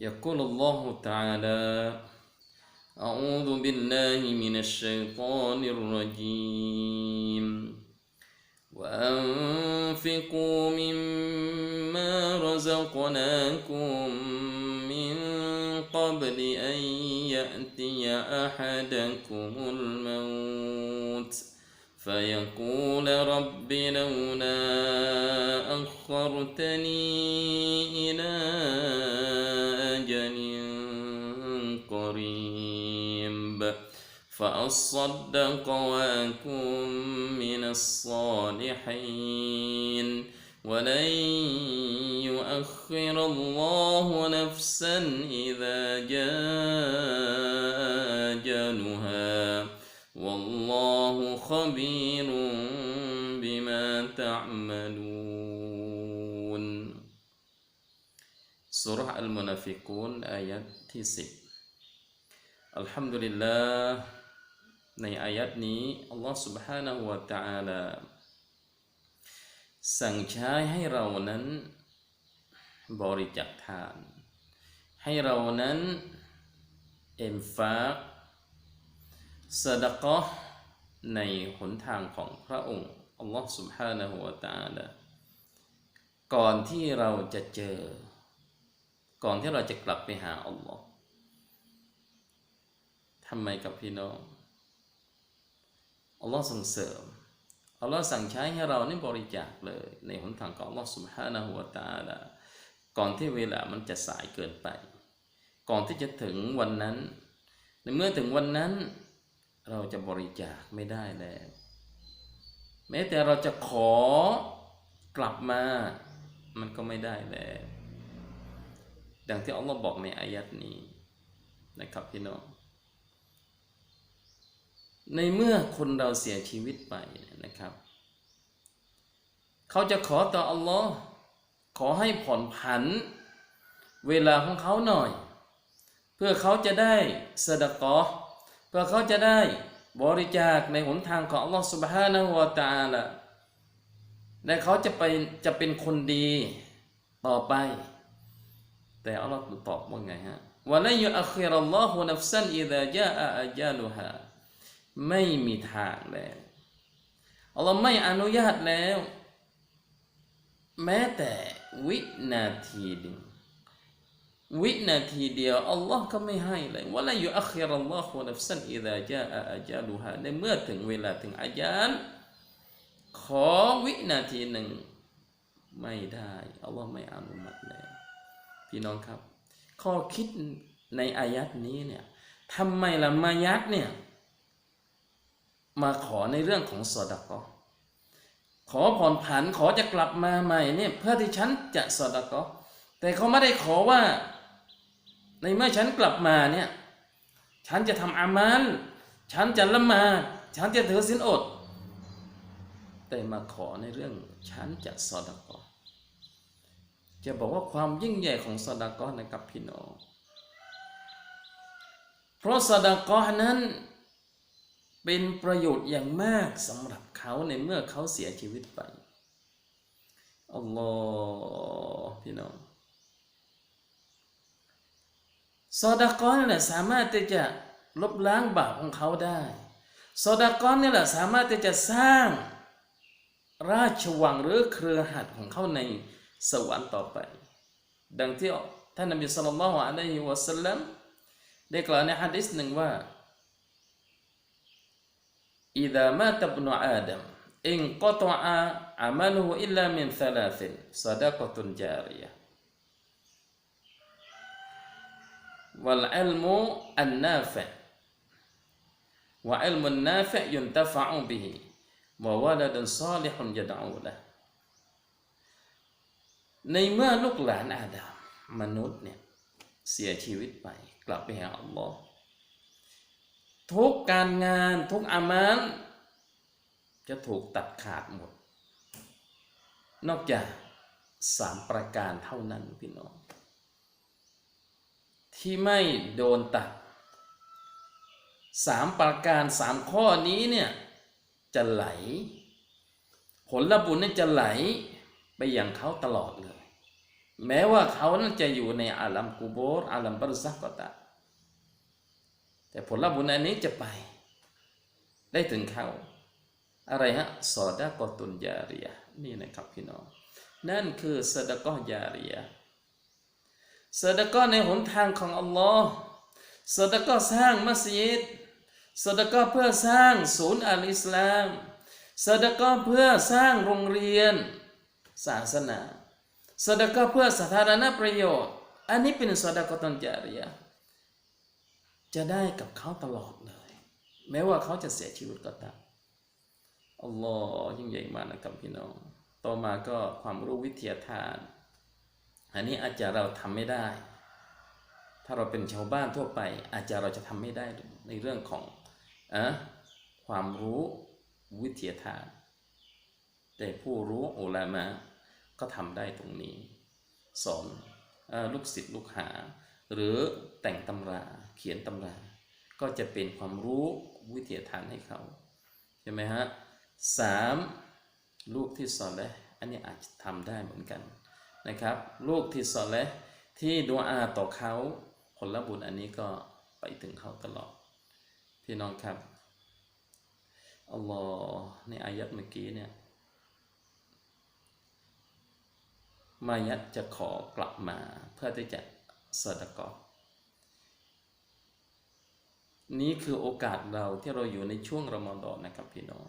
يقول الله تعالى أعوذ بالله من الشيطان الرجيم. وأنفقوا مما رزقناكم من قبل أن يأتي أحدكم الموت. فيقول رب لولا أخرتني إلى فأصدق وأكن من الصالحين. ولن يؤخر الله نفسا إذا جاء أجلها. والله خبير بما تعملون. سورة المنافقون ที่10อั ในอายัดนี้อัลลอฮฺ سبحانه และ تعالى สั่งใช้ให้เรานั้นบริจาคทาน ให้เรานั้นเอ็มฟากสดะกะห์ในหนทางของพระองค์อัลลอฮฺ سبحانه และ تعالى ก่อนที่เราจะเจอ ก่อนที่เราจะกลับไปหาอัลลอฮ์ทำไมกับพี่น้อง อัลลอฮ์ส่งเสริมอัลลอฮ์สั่งใช้ให้เรานี่บริจาคเลย ในหนทางของอัลลอฮ์สุบฮานะหัวตาละก่อนที่เวลามันจะสายเกินไป ก่อนที่จะถึงวันนั้น ในเมื่อถึงวันนั้น เราจะบริจาคไม่ได้แล้ว แม้แต่เราจะขอกลับมามันก็ไม่ได้แล้วดังที่อัลลอฮ์บอกในอายัดนี้นะครับพี่น้อง ในเมื่อคนเราเสียชีวิตไปนะครับ เขาจะขอต่ออัลลอฮ์ขอให้ผ่อนผัน เวลาของเขาหน่อย เพื่อเขาจะได้สดกอเพื่อเขาจะได้บริจาคในหนทางของอัลลอฮ์สุบฮานะฮูวาตาละและเขาจะไปจะเป็นคนดีต่อไป แต่อัลลอฮ์ตอบว่าไงฮะวะลายุอัคิรัลลอฮุนัฟซันอิดะจาอาอาจาลุฮา ไม่มีทางแล้วอัลลอฮ์ไม่อนุญาตแล้ว แม้แต่วินาทีเดียววินาทีเดียวอัลลอฮ์ก็ไม่ให้เลยวะลัยยุอัคคิรัลลอฮุนัฟซันอิดะจาอะอาจาลุฮาในเมื่อถึงเวลาถึงอาจารขอวินาทีหนึ่งไม่ได้อัลลอฮ์ไม่อนุมัติแล้วพี่น้องครับ ข้อคิดในอายัดนี้เนี่ยทำไมละมายัดเนี่ย มาขอในเรื่องของสอดกอขอผ่อนผันขอจะกลับมาใหม่เนี่ยเพื่อที่ฉันจะสอดกอแต่เขาไม่ได้ขอว่า ในเมื่อฉันกลับมาเนี่ยฉันจะทำอามัลฉันจะละมา ฉันจะถือศีลอด แต่มาขอในเรื่อง ฉันจะสอดกอจะบอกว่าความยิ่งใหญ่ของสดกอนะครับพี่น้องเพราะสดกอนั้น เป็นประโยชน์อย่างมากสำหรับเขาในเมื่อเขาเสียชีวิตไปอัลลอฮ์พี่น้องสดากอนนี่แหละสามารถที่จะลบล้างบาปของเขาได้สดากอนนี่แหละสามารถที่จะสร้างราชวังหรือเครือขัดของเขาในสวรรค์ต่อไป ดังที่ท่านนบีสัลลัลลอฮุอะลัยฮิวะสัลลัมได้กล่าวในฮะดิษหนึ่งว่า idza mata ibnu adam in qata'a amaluhu illa min thalathin sadaqatun jariyah. Wal ilmu an-nafi' wa ilmun nafi' yuntafa'u bihi wa waladun salihun yad'u lah. ในเมื่อลูกหลานอาดัมมนุษย์เนี่ยเสียชีวิตไปกลับไปหาอัลลอฮ์ ทุกการงานทุกอามันจะถูกตัดขาดหมด นอกจากสามประการเท่านั้นพี่น้อง ที่ไม่โดนตัดสามประการสามข้อนี้เนี่ยจะไหล ผลบุญนี่จะไหลไปอย่างเขาตลอดเลย แม้ว่าเขานั้นจะอยู่ในอาลัมกูโบรอาลัมบรซักก็ตาม แต่ผลบุญอันนี้จะไป ได้ถึงเขาอะไรฮะสอดากอตุนยาเรีย นี่นะครับพี่น้อง นั่นคือสดากอยาเรียสดากอในหนทางของอัลลอฮ์สดากอสร้างมัสยิดสดากอเพื่อสร้างศูนย์อัลอิสลามสดกอเพื่อสร้างโรงเรียน ศาสนาสดากอเพื่อสาธารณประโยชน์ อันนี้เป็นสดากอตุนยาเรีย จะได้กับเขาตลอดเลย แม้ว่าเขาจะเสียชีวิตก็ตามอัลลอฮ์ยิ่งใหญ่มากนะครับพี่น้อง ต่อมาก็ความรู้วิทยาทาน อันนี้อาจจะเราทำไม่ได้ ถ้าเราเป็นชาวบ้านทั่วไป อาจจะเราจะทำไม่ได้ในเรื่องของอะความรู้วิทยาทาน แต่ผู้รู้อุลามะก็ทำได้ตรงนี้ สอนอลูกศิษย์ลูกหา หรือแต่งตำราเขียนตำรา ก็จะเป็นความรู้วิทยาทานให้เขา ใช่ไหมฮะสามลูกที่สอนและอันนี้อาจจะทำได้เหมือนกันนะครับ ลูกที่สอนและที่ดูอาต่อเขาผลบุญอันนี้ก็ไปถึงเขาตลอด พี่น้องครับอัลลอฮ์ในอายัดเมื่อกี้เนี่ยมายัดจะขอกลับมาเพื่อที่จะ สดกอนี้คือโอกาสเราที่เราอยู่ในช่วงรอมฎอนนะครับพี่น้อง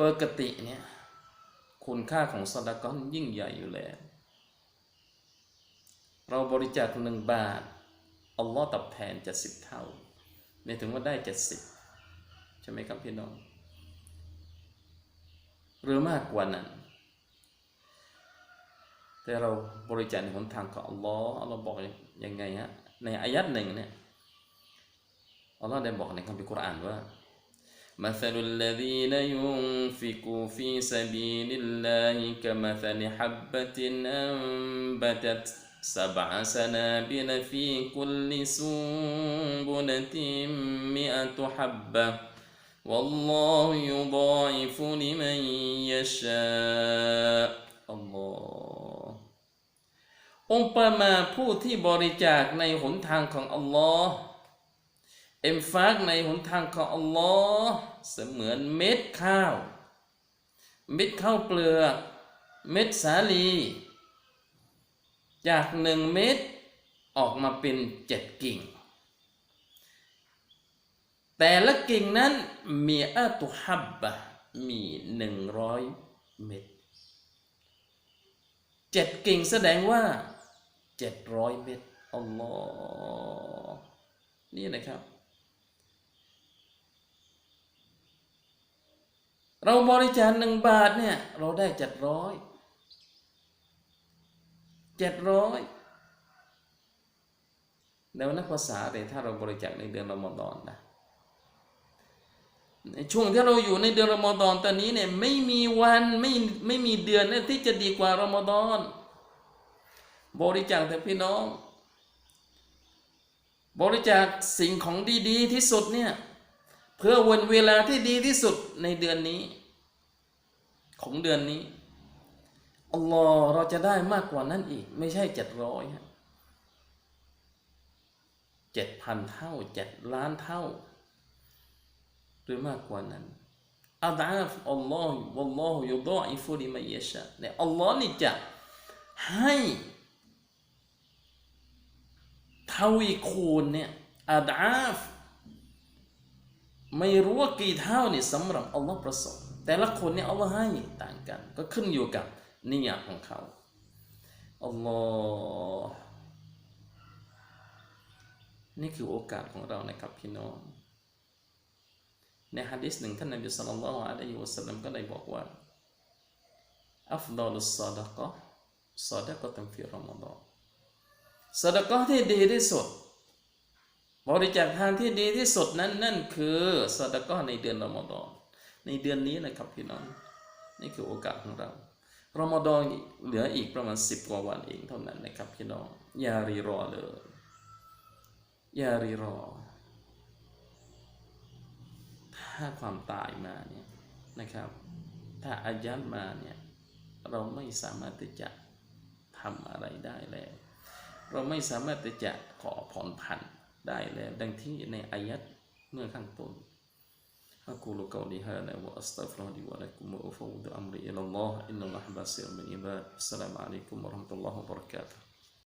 ปกติเนี่ยคุณค่าของสดกอนยิ่งใหญ่อยู่แล้ว เราบริจาคหนึ่งบาท อัลลอฮ์ตอบแทนจะสิบเท่าไม่ถึงว่าได้เจ็ดสิบใช่ไหมครับพี่น้อง หรือมากกว่านั้น แต่เราบริจาคในหนทางของอัลลอฮ์อัลลอฮ์บอกยังไงฮะ ในอายัดหนึ่งเนี่ย อัลลอฮ์ได้บอกในคัมภีร์กุรอานว่า مثل الذين ينفقوا في سبيل الله كمثل حبة أنبتت سبع سنابل في كل سنبلة مئة حبة والله يضاعف لمن يشاء الله องค์ประมาผู้ที่บริจาคในหนทางของอัลลอฮ์เอ็มฟากในหนทางของอัลลอฮ์เสมือนเม็ดข้าว เม็ดข้าวเปลือก เม็ดสาลี จากหนึ่งเม็ดออกมาเป็นเจ็ดกิ่ง แต่ละกิ่งนั้นมีอัตุฮับบะมีหนึ่งร้อยเม็ดเจ็ดกิ่งแสดงว่า เจ็ดร้อยเม็ดอัลลอฮ์นี่นะครับ เราบริจาคหนึ่งบาทเนี่ย เราได้เจ็ดร้อยเจ็ดร้อยแล้วนักภาษาแต่ถ้าเราบริจาคในเดือนรอมฎอนนะในช่วงที่เราอยู่ในเดือนรอมฎอนตอนนี้เนี่ยไม่มีวันไม่ไม่มีเดือนที่จะดีกว่ารอมฎอน บริจาคแต่พี่น้อง บริจาคสิ่งของดีๆที่สุดเนี่ย เพื่อวันเวลาที่ดีที่สุดในเดือนนี้ ของเดือนนี้อัลลอฮ์เราจะได้มากกว่านั้นอีก ไม่ใช่เจ็ดร้อยเจ็ดพันเท่าเจ็ดล้านเท่า หรือมากกว่านั้นอาดาฟอัลลอฮ์วัลลอฮ์ยุดออิฟุลิมัยยะชาเนี่ยอัลลอฮ์นี่จะให้ ทวีคูณเนี่ยอาดาฟไม่รู้ว่ากี่เท่านี่สำหรับอัลลอฮ์ประสงค์แต่ละคนเนี่ยอัลลอฮ์ให้ต่างกัน ก็ขึ้นอยู่กับนิยะของเขาอัลลอฮ์นี่คือโอกาสของเรานะครับพี่น้องในฮะดิษหนึ่งท่านนบีสัลลัลลอฮุอะลัยฮิวะสัลลัมก็ได้บอกว่าอัฟดอลุสซาดะกะซาดะกะตัมฟิรอมฎอน ซาดกะที่ดีที่สุด บริจาคทานที่ดีที่สุดนั้นนั่นคือซาดกะในเดือนรอมฎอนในเดือนนี้นะครับพี่น้องนี่คือโอกาสของเรารอมฎอนเหลืออีกประมาณสิบกว่าวันเองเท่านั้นนะครับพี่น้องอย่ารีรอเลยอย่ารีรอ ถ้าความตายมาเนี่ยนะครับ ถ้าอายัดมาเนี่ยเราไม่สามารถที่จะทำอะไรได้แล้ว เราไม่สามารถที่จะขอผ่อนผันได้แล้ว ดังที่ในอายัดเมื่อข้างต้น أقول قولي هذا وأستغفر لي ولكم وأفوض أمري إلى الله إن الله بصير بالعباد السلام عليكم ورحمة الله وبركاته